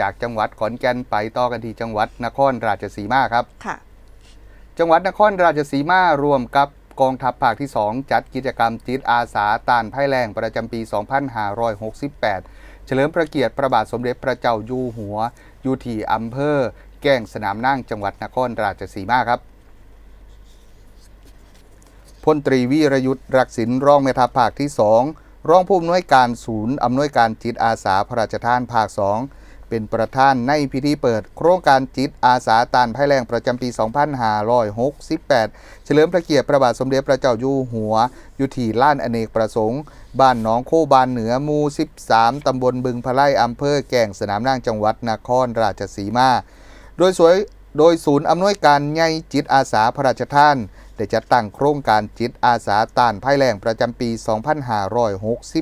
จากจังหวัดขอนแก่นไปต่อกันที่จังหวัดนครราชสีมาครับ ค่ะ จังหวัดนครราชสีมารวมกับกองทัพภาคที่ 2 จัดกิจกรรมจิตอาสาต้านภัยแล้งประจำปี 2568 เฉลิมพระเกียรติพระบาทสมเด็จพระเจ้าอยู่หัว อยู่ที่อำเภอ แก้งสนามนั่งจังหวัดนครราชสีมาครับพลตรีวีรยุทธ์รักษินรองแม่ทัพภาคที่ 2 รองผู้อำนวยการศูนย์อำนวยการจิตอาสาพระราชทานภาค 2 เป็นประธานในพิธีเปิดโครงการจิตอาสาต้านภัยแล้งประจำปี 2568 เฉลิมพระเกียรติพระบาทสมเด็จพระเจ้าอยู่หัว อยู่ที่ล้านอเนกประสงค์ บ้านหนองโคบานเหนือหมู่ 13 ตำบลบึงพะไล่อำเภอแก่งสนามนางจังหวัดนครราชสีมา โดยสวยโดยศูนย์อำนวยการใหญ่จิตอาสาพระราชทานได้จัดตั้งโครงการจิตอาสาต้านภัยแล้งประจำปี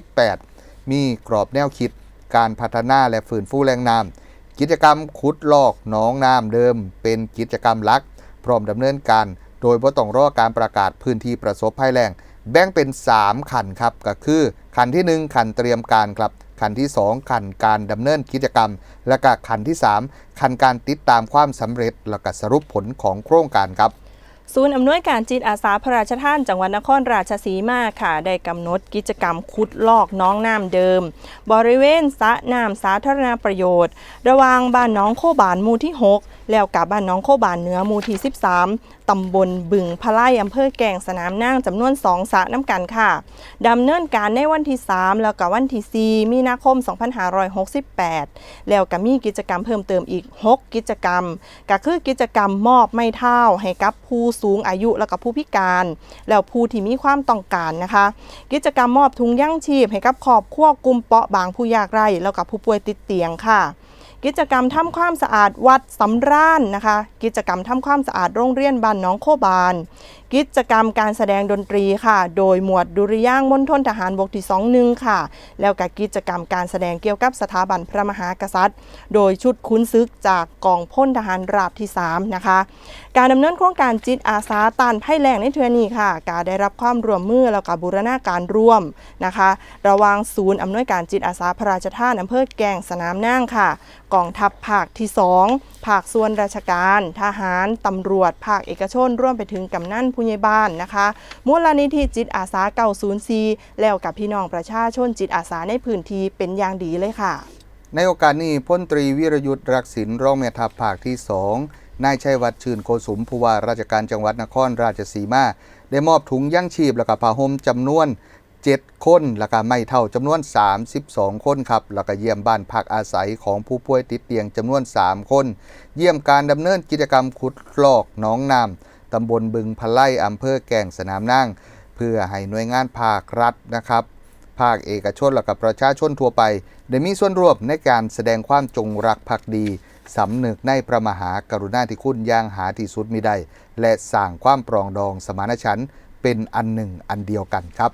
2568 มีกรอบแนวคิด การพัฒนาและฟื้นฟูแหล่งน้ำกิจกรรมขุดลอกหนองน้ำเดิม เป็นกิจกรรมหลัก พร้อมดำเนินการ โดยบ่ต้องรอการประกาศพื้นที่ประสบภัยแล้งแบ่งเป็น 3 ขันครับก็คือ ขันทีหนึ่1 ขันเตรียมการครับขันที่ 2 ขันการดำเนินกิจกรรม และก็ขันที่ 3 ขันการติดตามความสำเร็จ และก็สรุปผลของโครงการครับ ศูนย์อำนวยการจิตอาสาพระราชทานจังหวัดนครราชสีมาค่ะ ได้กำหนดกิจกรรมขุดลอกน้องน้ำเดิม บริเวณสระน้ำสาธารณประโยชน์ ระหว่างบ้านน้องโคบานหมู่ที่ 6 แล้วกับบ้านน้องโคบานเหนือหมู่ที่ 13 ตำบลบึงพะไล่อำเภอแก่งสนามนางจำนวน2สระน้ำกันค่ะดำเนินการในวันที่ 3 แล้วก็วันที่4มีนาคม 2568 แล้วก็มีกิจกรรมเพิ่มเติมอีก 6 กิจกรรม ก็คือกิจกรรมมอบไม่เท่าให้กับผู้สูงอายุแล้วก็ผู้พิการ แล้วผู้ที่มีความต้องการนะคะ กิจกรรมมอบถุงยั่งชีพให้กับครอบครัวกลุ่มเปราะบางผู้ยากไร้แล้วก็ผู้ป่วยติดเตียงค่ะ กิจกรรมทำความสะอาดวัดสำรานนะคะ กิจกรรมทำความสะอาดโรงเรียนบ้านน้องโคบานกิจกรรมการแสดงดนตรีค่ะ โดยหมวดดุริยางมณฑลทหารบกที่21ค่ะ แล้วก็กิจกรรมการแสดงเกี่ยวกับสถาบันพระมหากษัตริย์ โดยชุดคุ้นซึกจากกองพลทหารราบที่ 3 นะคะ การดำเนินโครงการจิตอาสาต้านภัยแล้งในเทือนี้ค่ะการได้รับความร่วมมือแล้วก็บูรณาการร่วมนะคะ ระหว่างศูนย์อำนวยการจิตอาสาพระราชทานอำเภอแก่งสนามนางค่ะกองทัพภาคที่ 2 ภาคส่วนราชการ ทหาร ตำรวจ ภาคเอกชน ร่วมไปถึงกำนันผู้ใหญ่บ้านนะคะมูลนิธิจิตอาสาเก่าศูนย์ซีแล้วกับพี่น้องประชาชนจิตอาสาในพื้นที่เป็นอย่างดีเลยค่ะ ในโอกาสนี้พลตรีวิรยุทธ์รักษินรองแม่ทัพภาคที่2นายชัยวัฒน์ชื่นโกสุมผู้ว่าราชการจังหวัดนครราชสีมา ได้มอบถุงยั่งชีพและก็ผ้าห่มจำนวน 7 คน และก็ไม่เท่าจำนวน 32 คนครับ แล้วก็เยี่ยมบ้านพักอาศัยของผู้ป่วยติดเตียงจำนวน 3 คน เยี่ยมการดำเนินกิจกรรมขุดลอกน้องน้ำตำบลบึงพะไล่อำเภอแก่งสนามนั่งเพื่อให้หน่วยงานภาครัฐนะครับภาคเอกชนและกับประชาชนทั่วไป ได้มีส่วนร่วมในการแสดงความจงรักภักดีสำนึกในพระมหากรุณาธิคุณอย่างหาที่สุดมิได้ และสร้างความปรองดองสมานฉันท์เป็นอันหนึ่งอันเดียวกันครับ